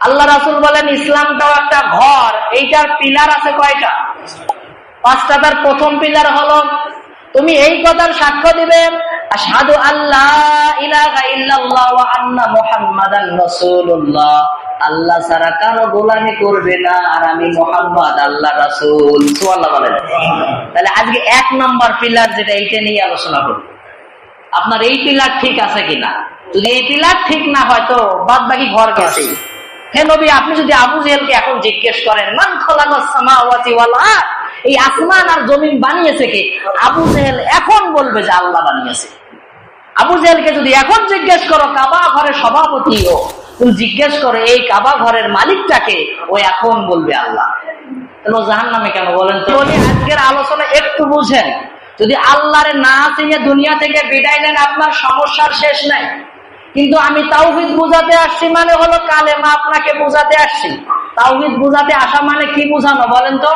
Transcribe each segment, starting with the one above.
আল্লাহ রাসুল বলেন ইসলামটাও একটা ঘর। এইটার পিলার আছে কয়টা? পাঁচটা তার প্রথম পিলার হলো, তুমি এই কথার সাক্ষ্য দিবে সাধু আল্লাহ আল্লাহ কারও গোলামি করবে না, আর আমি মোহাম্মদ আল্লাহ তাহলে আজকে এক নম্বর পিলার যেটা, এইটা নিয়ে আলোচনা করব। আপনার এই পিলার ঠিক আছে কিনা? যদি এই পিলার ঠিক না হয় তো বাদ বাকি ঘর গেছে হে নবী, আপনি যদি আবু জেহেলকে এখন জিজ্ঞেস করেন, মান সামাওয়াতি এই আসমান আর জমিন বানিয়েছে কে? আবু জেহেল এখন বলবে যে আল্লাহ বানিয়েছে। আবু জেহেলকে যদি এখন জিজ্ঞেস করো, কাবা ঘরের সভাপতি ও জিজ্ঞেস করো, এই কাবা ঘরের মালিকটাকে? ও এখন বলবে আল্লাহ। জাহান নামে কেন বলেন তো? আজকের আলোচনা একটু বুঝেন। যদি আল্লাহরে না চিনে দুনিয়া থেকে বিদায় নেন, আপনার সমস্যার শেষ নাই। কিন্তু আমি তাওহিদ বুঝাতে আসছি মানে হলো কালেমা আপনাকে বুঝাতে আসছি। তাওহিদ বুঝাতে আসা মানে কি বুঝানো বলেন তো?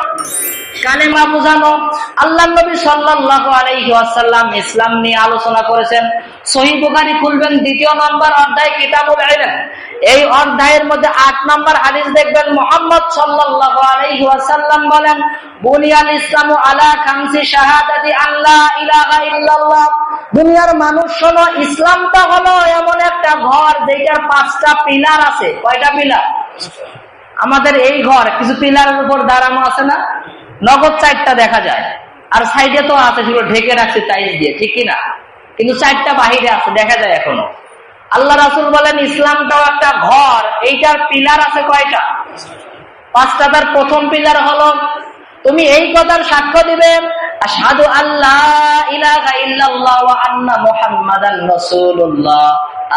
কালেমা বুঝানো। আল্লাহ নবী সাল্লাল্লাহু আলাইহি ওয়াসাল্লাম ইসলাম নিয়ে আলোচনা করেছেন। সহিহ বুখারী খুলবেন, দ্বিতীয় নম্বর অধ্যায় কিতাবুল ইলম। এই অধ্যায়ের মধ্যে আট নম্বর হাদিস দেখবেন, মোহাম্মদ সাল্লাল্লাহু আলাইহি ওয়াসাল্লাম বলেন, বুনিয়াল ইসলামু আলা খামসি শাহাদাতি আল্লাহ ইলাহা ইল্লাল্লাহ। দুনিয়ার মানুষ শোনো, ইসলামটা হলো এমন একটা ঘর যেটার পাঁচটা পিলার আছে। কয়টা পিলার? আমাদের এই ঘর, কিছু পিলারের উপর দাঁড়ানো আছে না? নগদ চারটা দেখা যায়। আর সাইডে তো আছে, সেগুলো ঢেকে রাখছে টাইলস দিয়ে, ঠিক কিনা? কিন্তু চারটা বাহিরে আছে, দেখা যায় এখনও। আল্লাহ রাসুল বলেন ইসলামটাও একটা ঘর, এইটার পিলার আছে কয়টা? পাঁচটা, তার প্রথম পিলার হলো, তুমি এই কথার সাক্ষ্য দিবে সাধু আল্লাহ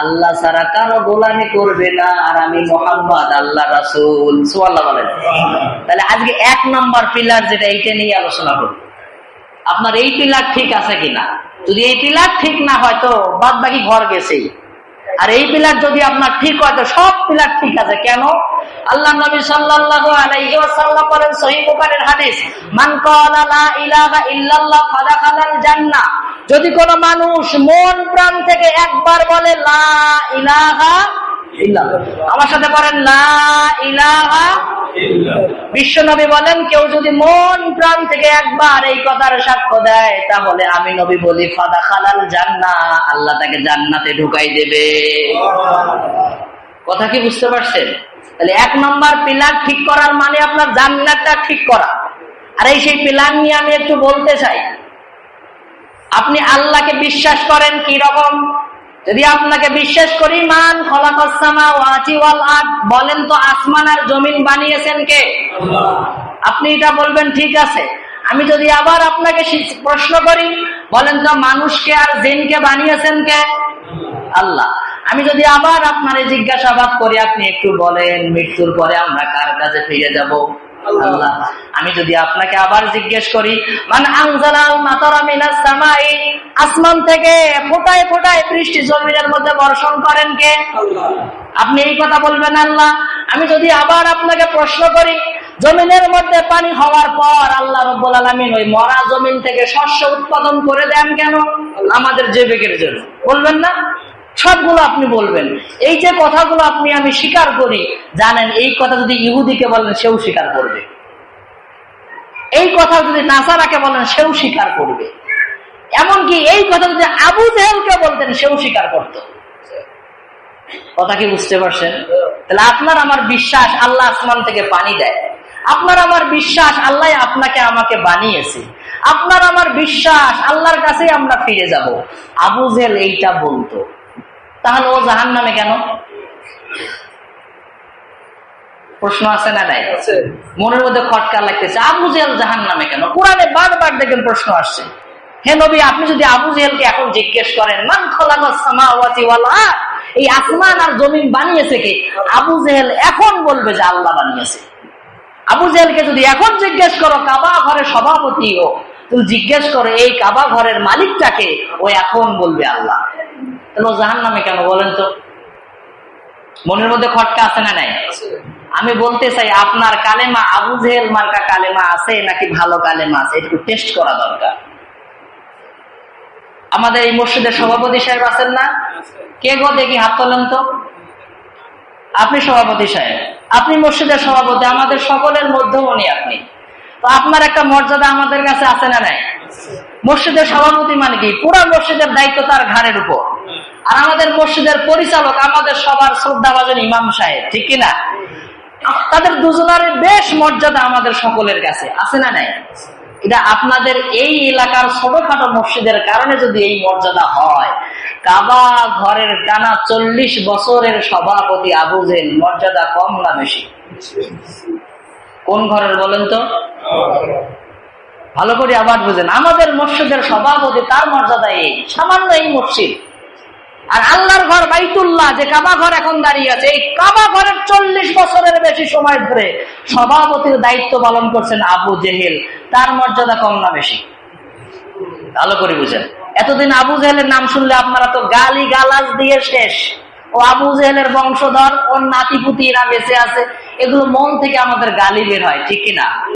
আল্লাহ গোলামি করবে না, আর আমি মোহাম্মদ আল্লাহ রাসূল। তাহলে আজকে এক নম্বর পিলার যেটা, এইটা নিয়ে আলোচনা করব। আপনার এই পিলার ঠিক আছে কিনা? যদি এই পিলার ঠিক না হয় তো বাদ বাকি ঘর গেছেই। আর এই পিলার যদি আপনার ঠিক হয়, তো সব পিলার ঠিক আছে। কেন? আল্লাহ নবী সাল্লাল্লাহু আলাইহি ওয়াসাল্লাম বলেন সহিহ বুখারীর হাদিস, মান ক্বালা লা ইলাহা ইল্লাল্লাহ ফাদাখালাল জান্নাহ। যদি কোনো মানুষ মন প্রাণ থেকে একবার বলে, লা ইলাহা আমার সাথে বলেন, লা ইলাহা বিশ্বনবী বলেন, কেউ যদি মন প্রাণ থেকে একবার এই কথার সাক্ষ্য দেয়, তাহলে আমি নবী বলি ফাদা খালাল জান্না আল্লাহ তাকে জান্নাতে ঢুকাই দেবে। কথা কি বুঝতে পারছেন? তাহলে এক নম্বর পিলার ঠিক করার মানে আপনার জান্নাতটা ঠিক করা। আর এই সেই পিলার নিয়ে আমি একটু বলতে চাই। আপনি আল্লাহকে বিশ্বাস করেন কি রকম যদি আপনাকে বিশ্বাস করি মান খলাকসামা ওয়াচি ওয়াল আট বলেন তো আসমান আর জমিন বানিয়েছেন কে? আপনি এটা বলবেন ঠিক আছে। আমি যদি আবার আপনাকে প্রশ্ন করি বলেন তো মানুষকে আর জিনকে বানিয়েছেন কে? আল্লাহ। আমি যদি আবার আপনার জিজ্ঞাসাবাদ করি আপনি একটু বলেন মৃত্যুর পরে আমরা কার কাছে ফিরে যাব? আমি যদি আপনাকে আবার জিজ্ঞেস করি মান আনজালাল মাতারা মিনাস সামাই? আসমান থেকে ফোটায় ফোটায় বৃষ্টি জমিনের মধ্যে বর্ষণ করেন কে? আপনি এই কথা বলবেন আল্লাহ। আমি যদি আবার আপনাকে প্রশ্ন করি জমিনের মধ্যে পানি হওয়ার পর আল্লাহ রব্বুল আলমিন ওই মরা জমিন থেকে শস্য উৎপাদন করে দেন কেন? আমাদের জৈবিকের জন্য। বলবেন না? সবগুলো আপনি বলবেন। এই যে কথাগুলো আপনি, আমি স্বীকার করি, জানেন, এই কথা যদি ইহুদিকে বলেন, সেও স্বীকার করবে। এই কথা যদি নাসারাকে বলেন, সেও স্বীকার করবে। এমনকি এই কথা যদি আবু জেহেলকে বলতেন, সেও স্বীকার করত। কথা কি বুঝতে পারছেন? তাহলে আপনার আমার বিশ্বাস আল্লাহ আসমান থেকে পানি দেয়। আপনার আমার বিশ্বাস আল্লাহ আপনাকে আমাকে বানিয়েছে। আপনার আমার বিশ্বাস আল্লাহর কাছেই আমরা ফিরে যাব। আবু জেল এইটা বলতো। তাহলে ও জাহান নামে কেন? প্রশ্ন আছে না নাই? মনের মধ্যে খটকা লাগতেছে। আবু জেল জাহান নামে কেন? কোরআনে বারবার দেখেন প্রশ্ন আসছে। হে নবী আপনি যদি আবু জেলকে এখন জিজ্ঞেস করেন মান খলাকাস সামাওয়াতি ওয়াল আরদ? এই আসমান আর জমিন বানিয়েছে কে? আবু জেহেল এখন বলবে যে আল্লাহ বানিয়েছে। আবু জেহেলকে যদি এখন জিজ্ঞেস করো কাবা ঘরের সভাপতি ও তুমি জিজ্ঞেস করো এই কাবা ঘরের মালিকটাকে ও এখন বলবে আল্লাহ। তাহলে ও জাহান নামে কেন বলেন তো? মনের মধ্যে খটকা আছে না নাই? আমি বলতে চাই, আপনার কালেমা আবু জেহেল মার্কা কালেমা আছে নাকি ভালো কালেমা আছে? একটু টেস্ট করা দরকার। আমাদের এই মসজিদের সভাপতি সাহেব আছেন না? কে গো দেখি হাত তোলেন তো? আপনি সভাপতি সাহেব। আপনি মসজিদের সভাপতি, আমাদের সকলের মধ্যমণি আপনি। তো আপনার একটা মর্যাদা আমাদের কাছে আছে না নাই? মসজিদের সভাপতি মানে কি? পুরো মসজিদের দায়িত্ব তার ঘাড়ের উপর। আর আমাদের মসজিদের পরিচালক আমাদের সবার শ্রদ্ধাভাজন ইমাম সাহেব, ঠিক কিনা? তাদের দুজনের বেশ মর্যাদা আমাদের সকলের কাছে, আছে না নাই? এটা আপনাদের এই এলাকার ছোটখাটো মসজিদের কারণে যদি এই মর্যাদা হয়, কাবা ঘরের টানা চল্লিশ বছরের সভাপতি আবু জেল মর্যাদা কম না বেশি? কোন ঘরের বলেন তো? ভালো করে আবার বুঝেন, আমাদের মসজিদের সভাপতি তার মর্যাদা এই, সামান্য এই মসজিদ। আর আল্লাহর ঘর বাইতুল্লাহ, যে কাবা ঘর এখন দাঁড়িয়ে আছে, এই কাবা ঘরের চল্লিশ বছরের বেশি সময় ধরে সভাপতির দায়িত্ব পালন করছেন আবু জেহেল। তার মর্যাদা কম না বেশি? ভালো করে বুঝেন। এতদিন আবু জেহেলের নাম শুনলে আপনারা তো গালি গালাজ দিয়ে শেষ। ও আবু জেহেলের বংশধর, ওর নাতিপুতিরা বেঁচে আছে, এগুলো মন থেকে আমাদের গালি বের হয়, ঠিক কিনা?